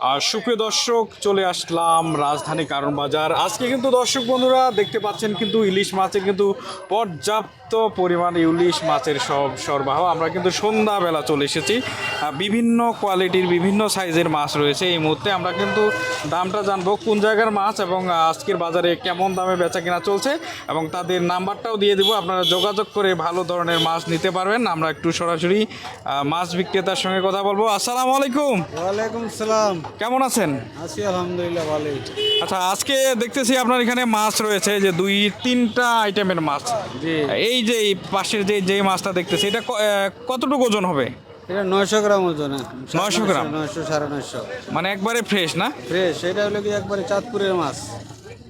আর সুপ্রিয় দর্শক, চলে আসলাম রাজধানী কারণ বাজার। আজকে কিন্তু দর্শক বন্ধুরা দেখতে পাচ্ছেন কিন্তু ইলিশ মাছের কিন্তু পর্যাপ্ত পরিমাণে ইলিশ মাছের সব সরবরাহ। আমরা কিন্তু সন্ধ্যাবেলা চলে এসেছি। বিভিন্ন কোয়ালিটির বিভিন্ন সাইজের মাছ রয়েছে এই মুহূর্তে। আমরা কিন্তু দামটা জানব কোন জায়গার মাছ এবং আজকের বাজারে কেমন দামে বেচা কেনা চলছে এবং তাদের নাম্বারটাও দিয়ে দেবো। আপনারা যোগাযোগ করে ভালো ধরনের মাছ নিতে পারবেন। আমরা একটু সরাসরি মাছ বিক্রেতার সঙ্গে কথা বলব। আসসালামু আলাইকুম। ওয়ালাইকুম সালাম। কেমন আছেন? আছি আলহামদুলিল্লাহ ভালোই। আচ্ছা আজকে দেখতেছি আপনার এখানে মাছ রয়েছে যে দুই তিনটা আইটেমের মাছ। জি। এই যে এই পাশের যে যে মাছটা দেখতেছি এটা কতটুকু ওজন হবে? এটা নয়শো গ্রাম ওজন। 900 গ্রাম? নয়শো সাড়ে নয়শো। মানে একবারে ফ্রেশ না? ফ্রেশ এটা হলো কি একবারে চাঁদপুরের মাছ।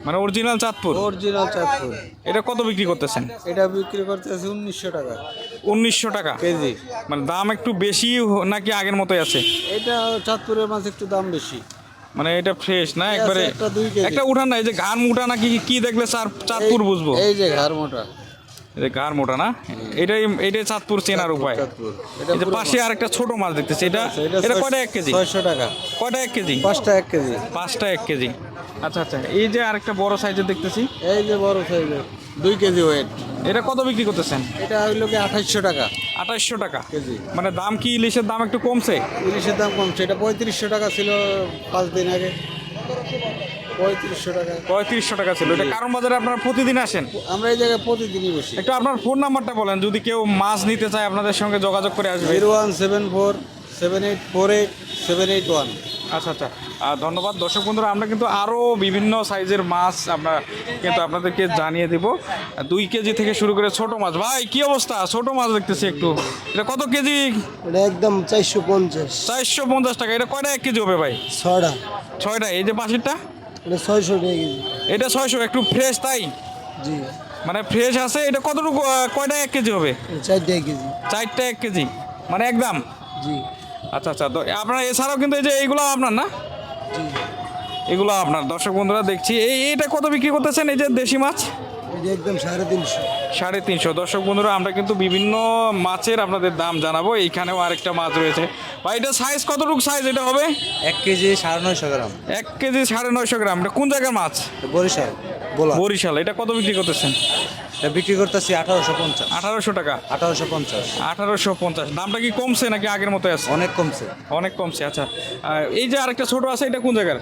মানে অরিজিনাল চাঁদপুর? অরিজিনাল চাঁদপুর। এটা কত বিক্রি করতেছেন? এটা বিক্রি করতেছে উনিশশো টাকা। উনিশশো টাকা? কেজি। মানে দাম একটু বেশি নাকি আগের মতোই আছে? এটা চাঁদপুরের মাছ একটু দাম বেশি। মানে এটা ফ্রেশ না? একবারে একটা দুই একটা উঠান না এই যে ঘাড় মোটা নাকি কি দেখলে চার চাঁদপুর বুঝব? এই যে ঘাড় মোটা। যে মোটা না? এটাই এটাই চাঁদপুর চেনার উপায়। এটা পাশে আর একটা ছোট মাছ দেখতেছি। এটা এটা কয়টা এক কেজি? ছয়শো টাকা। কয়টা এক কেজি? পাঁচটা এক কেজি। পাঁচটা এক কেজি। আচ্ছা আচ্ছা। এই যে আরেকটা বড় সাইজের দেখতেছি। এই যে বড় সাইজের। দুই কেজি ওয়েট এটা কত বিক্রি করতেছেন? এটা হইল কি আঠাইশশো টাকা। আঠাশশো টাকা। কেজি। মানে দাম কি ইলিশের দাম একটু কমছে? ইলিশের দাম কমছে। এটা পঁয়ত্রিশশো টাকা ছিল পাঁচ দিন আগে। পঁয়ত্রিশশো টাকা। পঁয়ত্রিশশো টাকা ছিল। এটা কারণ বাজারে আপনারা প্রতিদিন আসেন? আমরা এই জায়গায় প্রতিদিনই বসি। একটু আপনার ফোন নাম্বারটা বলেন। যদি কেউ মাছ নিতে চায় আপনাদের সঙ্গে যোগাযোগ করে আসবে। Zero one seven four seven eight four eight seven eight one. আচ্ছা আচ্ছা। ধন্যবাদ। দর্শক বন্ধুরা আমরা কিন্তু আরও বিভিন্ন সাইজের মাছ আমরা কিন্তু আপনাদেরকে জানিয়ে দেব। দুই কেজি থেকে শুরু করে ছোট মাছ। ভাই কি অবস্থা? ছোট মাছ দেখতেছি একটু। এটা কত কেজি? এটা একদম চারশো পঞ্চাশ। চারশো পঞ্চাশ টাকা। এটা কয়টা এক কেজি হবে ভাই? ছটা ছয়টা। এই যে পাশেরটা? এটা ছয়শো টাকা কেজি। এটা ছয়শো একটু ফ্রেশ তাই? জি। মানে ফ্রেশ আছে এটা কতটুকু কয়টা এক কেজি হবে? এক কেজি। চারটা এক কেজি মানে একদম জি। আচ্ছা আচ্ছা তো আপনার এছাড়াও কিন্তু এই যে এইগুলো আপনার না? জি। এগুলো আপনার দর্শক বন্ধুরা দেখছি। এই এটা কত বিক্রি করতেছেন এই যে দেশি মাছ? একদম সাড়ে তিনশো। সাড়ে তিনশো। দর্শক বন্ধুরা আমরা কিন্তু বিভিন্ন মাছের আপনাদের দাম জানাব। এইখানেও আরেকটা মাছ রয়েছে। ভাই এটা সাইজ কতটুকু সাইজ এটা হবে? এক কেজি সাড়ে নয়শো গ্রাম। এক কেজি সাড়ে নয়শো গ্রাম। এটা কোন জায়গার মাছ? বরিশাল বলা বরিশাল। এটা কত বিক্রি করতেছেন? এটা বিক্রি করতেছি আঠারোশো পঞ্চাশ। আঠারোশো টাকা। আঠারোশো পঞ্চাশ। আঠারোশো পঞ্চাশ। দামটা কি কমছে নাকি আগের মতো আছে? অনেক কমছে। অনেক কমছে আচ্ছা। এই যে আরেকটা ছোট আছে এটা কোন জায়গার?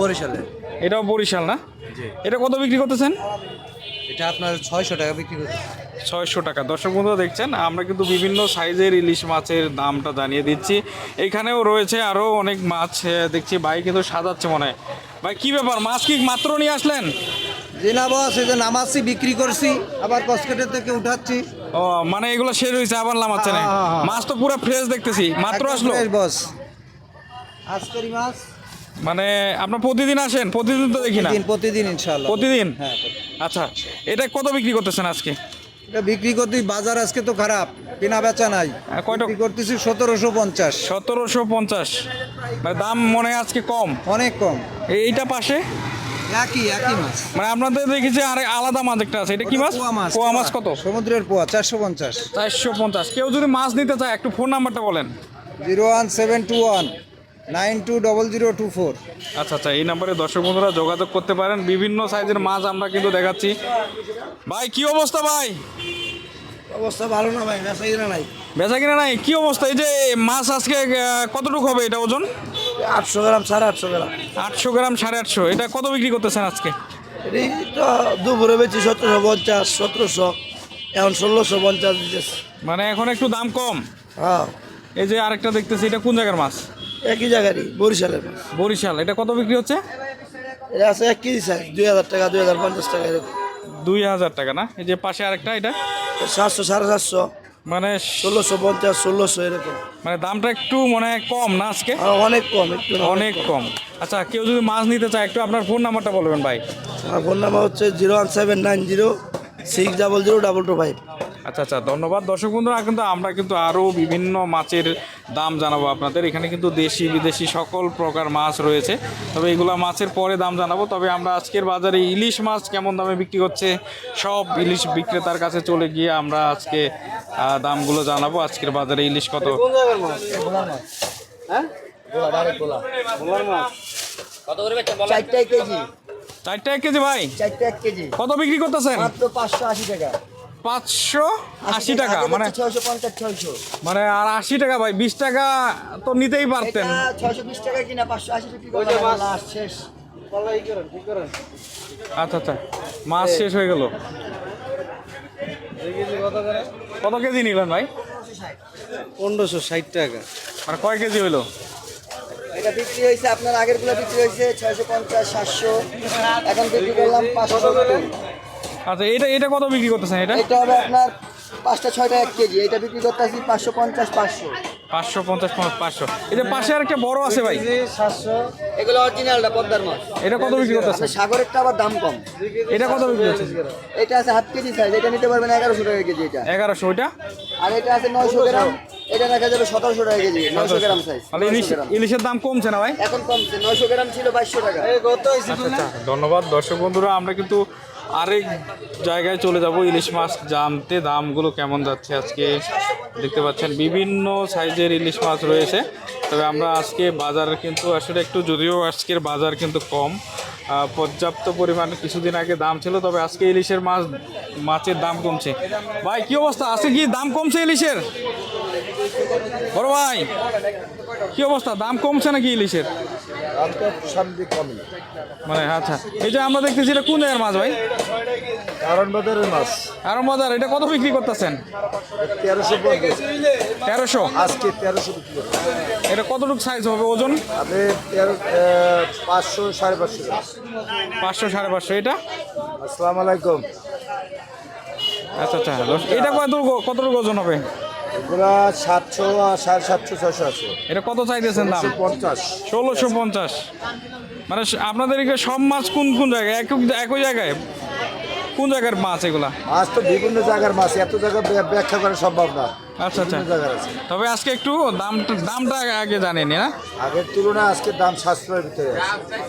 বরিশালে এটাও বরিশাল না? এটা কত বিক্রি করতেছেন? এটা আপনার ছয়শো টাকা বিক্রি করতে ছয়শো টাকা। দর্শক বন্ধুরা দেখছেন আমরা কিন্তু বিভিন্ন সাইজের ইলিশ মাছের দামটা জানিয়ে দিচ্ছি। এইখানেও রয়েছে আরও অনেক মাছ দেখছি ভাই কিন্তু সাজাচ্ছে মনে হয়। ভাই কী ব্যাপার? মাছ কি মাত্র নিয়ে আসলেন? জি না বস এই যে নামাচ্ছি বিক্রি করছি আবার কসকেটের থেকে উঠাচ্ছি। ও মানে এগুলো শেষ হয়েছে আবার নামাচ্ছে না হ্যাঁ, হ্যাঁ, হ্যাঁ। মাছ তো পুরো ফ্রেশ দেখতেছি মাত্র আসলো? বস আজকের মাছ। মানে আপনার প্রতিদিন আসেন? প্রতিদিন তো দেখি না। দিন প্রতিদিন ইনশাআল্লাহ। প্রতিদিন? হ্যাঁ আচ্ছা এটা কত বিক্রি করতেছেন আজকে? এটা বিক্রি করতে বাজার আজকে তো খারাপ কেনা বেচা নাই। আর কয়টা- বিক্রি করতেছি সতেরোশো পঞ্চাশ। সতেরোশো পঞ্চাশ। মানে দাম মনে হয় আজকে কম। অনেক কম। এইটা পাশে? একই একই মাছ। মানে আপনাদের দেখেছি আরে আলাদা মাছ একটা আছে। এটা কি মাছ? পোয়া মাছ পোয়া মাছ কত? সমুদ্রের পোয়া চারশো পঞ্চাশ। চারশো পঞ্চাশ। কেউ যদি মাছ নিতে চায় একটু ফোন নাম্বারটা বলেন। Zero one seven two one. Nine two double zero two four. আচ্ছা আচ্ছা এই নাম্বারে দর্শক বন্ধুরা যোগাযোগ করতে পারেন। বিভিন্ন সাইজের মাছ আমরা কিন্তু দেখাচ্ছি। ভাই কি অবস্থা ভাই? অবস্থা ভালো না ভাই বেচা নাই। বেচা কিনা নাই? কি অবস্থা? এই যে মাছ আজকে কতটুকু হবে এটা ওজন? আটশো গ্রাম সাড়ে আটশো গ্রাম। আটশো গ্রাম সাড়ে আটশো। এটা কত বিক্রি করতেছেন আজকে? এইটা দুপুরে বেচি সতেরোশো পঞ্চাশ সতেরোশো। এখন ষোলোশো পঞ্চাশ মানে এখন একটু দাম কম। হ্যাঁ। এই যে আরেকটা দেখতেছি এটা কোন জায়গার মাছ? একই জায়গারই বরিশালের মাছ বরিশাল এটা কত বিক্রি হচ্ছে? এটা আছে এক কেজি সাইজ দুই হাজার টাকা দুই হাজার পঞ্চাশ টাকা এরকম। দুই হাজার টাকা না? এই যে পাশে আরেকটা এটা? সাতশো সাড়ে সাতশো। মানে ষোলোশো পঞ্চাশ ষোলোশো এরকম। মানে দামটা একটু মনে হয় কম না আজকে? অনেক কম একটু অনেক কম। আচ্ছা কেউ যদি মাছ নিতে চায় একটু আপনার ফোন নাম্বারটা বলবেন ভাই। আমার ফোন নাম্বার হচ্ছে zero one seven nine zero six double zero double two five. আচ্ছা আচ্ছা ধন্যবাদ। দর্শক বন্ধুরা কিন্তু আমরা কিন্তু আরও বিভিন্ন মাছের দাম জানাব আপনাদের। এখানে কিন্তু দেশি বিদেশি সকল প্রকার মাছ রয়েছে। তবে এগুলো মাছের পরে দাম জানাব। তবে আমরা আজকের বাজারে ইলিশ মাছ কেমন দামে বিক্রি করছে সব ইলিশ বিক্রেতার কাছে চলে গিয়ে আমরা আজকে দামগুলো জানাব। আজকের বাজারে ইলিশ কত? চারটায় কেজি। চারটা এক কেজি ভাই? চারটা এক কেজি। কত বিক্রি করতেছেন? মাত্র পাঁচশো আশি টাকা। পাঁচশো আশি টাকা মানে ছয়শো পঞ্চাশ ছয়শো। মানে আর আশি টাকা ভাই বিশ টাকা তো নিতেই পারতেন। ছয়শো বিশ টাকা কিনা পাঁচশো আশি টাকা শেষ। আচ্ছা আচ্ছা মাছ শেষ হয়ে গেল। কত কেজি নিলেন ভাই? পনেরোশো ষাট টাকা। মানে কয় কেজি হইল? এটা বিক্রি হয়েছে আপনার আগেরগুলো বিক্রি হয়েছে ছয়শো পঞ্চাশ সাতশো। এখন বিক্রি করলাম পাঁচশো। আচ্ছা এটা এটা কত বিক্রি করতেছেন এটা? এটা হবে আপনার পাঁচটা ছয়টা এক কেজি। এটা বিক্রি করতেছি পাঁচশো পঞ্চাশ পাঁচশো। পাঁচশো পঞ্চাশ পাঁচশো যে পাশে আর একটা বড় আছে ভাই। সাতশো। এগুলো অরিজিনালটা পদ্মার মাছ? এটা কত বিক্রি করতেছেন? আপনার সাগরেরটা আবার দাম কম। এটা কত বিক্রি করতেছেন? এটা আছে হাফ কেজি সাইজ এটা নিতে পারবেন এগারোশো টাকা কেজি এটা। এগারোশো ওইটা? আর এটা আছে নয়শো গ্রাম এটা দেখা যাবে সতেরোশো টাকা কেজি নয়শো গ্রাম সাইজ তাহলে ইলিশ ইলিশের দাম কমছে না ভাই? এখন কমছে নয়শো গ্রাম ছিল বাইশশো টাকা। আচ্ছা আচ্ছা ধন্যবাদ। দর্শক বন্ধুরা আমরা কিন্তু আরেক জায়গায় চলে যাব, ইলিশ মাছ জানতে দামগুলো কেমন যাচ্ছে আজকে? দেখতে পাচ্ছেন বিভিন্ন সাইজের ইলিশ মাছ রয়েছে। তবে আমরা আজকে বাজার কিন্তু আসলে একটু, যদিও আজকের বাজার কিন্তু কম পর্যাপ্ত পরিমাণ কিছুদিন আগে দাম ছিল, তবে আজকে ইলিশের মাছ, মাছের দাম কমছে। ভাই, কি অবস্থা? আজকে কি দাম কমছে ইলিশের? বড় ভাই কি অবস্থা? দাম কমছে নাকি ইলিশের? মানে আচ্ছা। এই যে আমরা দেখতেছি এটা কোন জায়গার মাছ ভাই? কারণ মাছ। এটা কত বিক্রি করতেছেন? তেরোশো। তেরোশো আজকে তেরোশো এটা কতটুকু সাইজ হবে ওজন? পাঁচশো সাড়ে পাঁচশো পাঁচশো সাড়ে পাঁচশো। এটা? আসসালামু আলাইকুম। আচ্ছা আচ্ছা। এটা কতটুকু কতটুকু ওজন হবে? এগুলা সাতশো আর সাড়ে সাতশো ছশো আছে। এটা কত চাইতেছেন দাম? পঞ্চাশ। ষোলোশো পঞ্চাশ। মানে স- আপনাদের এখানে সব মাছ কোন কোন জায়গায়? এক একই জায়গায়? কোন জায়গার মাছ এগুলা? মাছ তো বিভিন্ন জায়গার মাছ এত জায়গা ব্যাখ্যা করা সম্ভব না। আচ্ছা আচ্ছা। তবে আজকে একটু দামটা দামটা আগে জানেনি না আগের তুলনায় আজকের দাম সাশ্রয়ের ভিতরে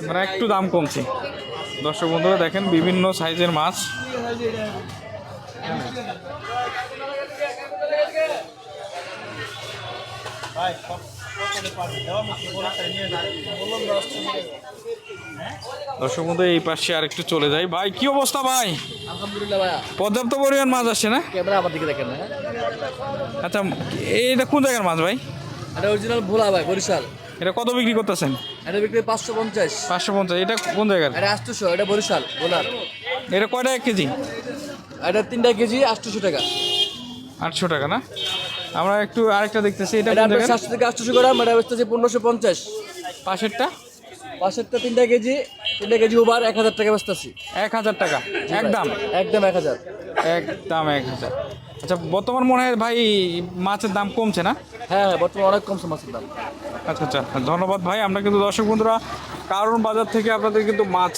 মানে একটু দাম কমছে। দর্শক বন্ধুরা দেখেন বিভিন্ন সাইজের মাছ। দর্শক বন্ধু এই পাশে আর একটু চলে যাই। ভাই কি অবস্থা ভাই? আলহামদুলিল্লাহ পর্যাপ্ত পরিমাণ মাছ আসছে না? ক্যামেরা আমার দিকে দেখেন না আচ্ছা এইটা কোন জায়গার মাছ ভাই? এটা অরিজিনাল ভোলা ভাই বরিশাল। এটা কত বিক্রি করতেছেন? এটা বিক্রি পাঁচশো পঞ্চাশ। পাঁচশো পঞ্চাশ এটা কোন জায়গার? এটা আটশোশো এটা বরিশাল ভোলার। এটা কয়টা এক কেজি? এটা তিনটা কেজি আটশোশো টাকা। আটশো টাকা না? আমরা একটু আরেকটা দেখতেছি এটা সাতশো থেকে আটশোশো গ্রাম এটা বেচতেছে পনেরোশো পঞ্চাশ। পাশেরটা? পাশেরটা তিনটা কেজি তিনটা কেজি ওভার এক হাজার টাকা বেচতেছি। এক হাজার টাকা একদম? একদম এক হাজার। একদম এক হাজার। আচ্ছা বর্তমান মনে হয় ভাই মাছের দাম কমছে না? হ্যাঁ হ্যাঁ বর্তমানে অনেক কমছে মাছের দাম। আচ্ছা আচ্ছা ধন্যবাদ ভাই। আমরা কিন্তু দর্শক বন্ধুরা কারণ বাজার থেকে আপনাদের কিন্তু মাছ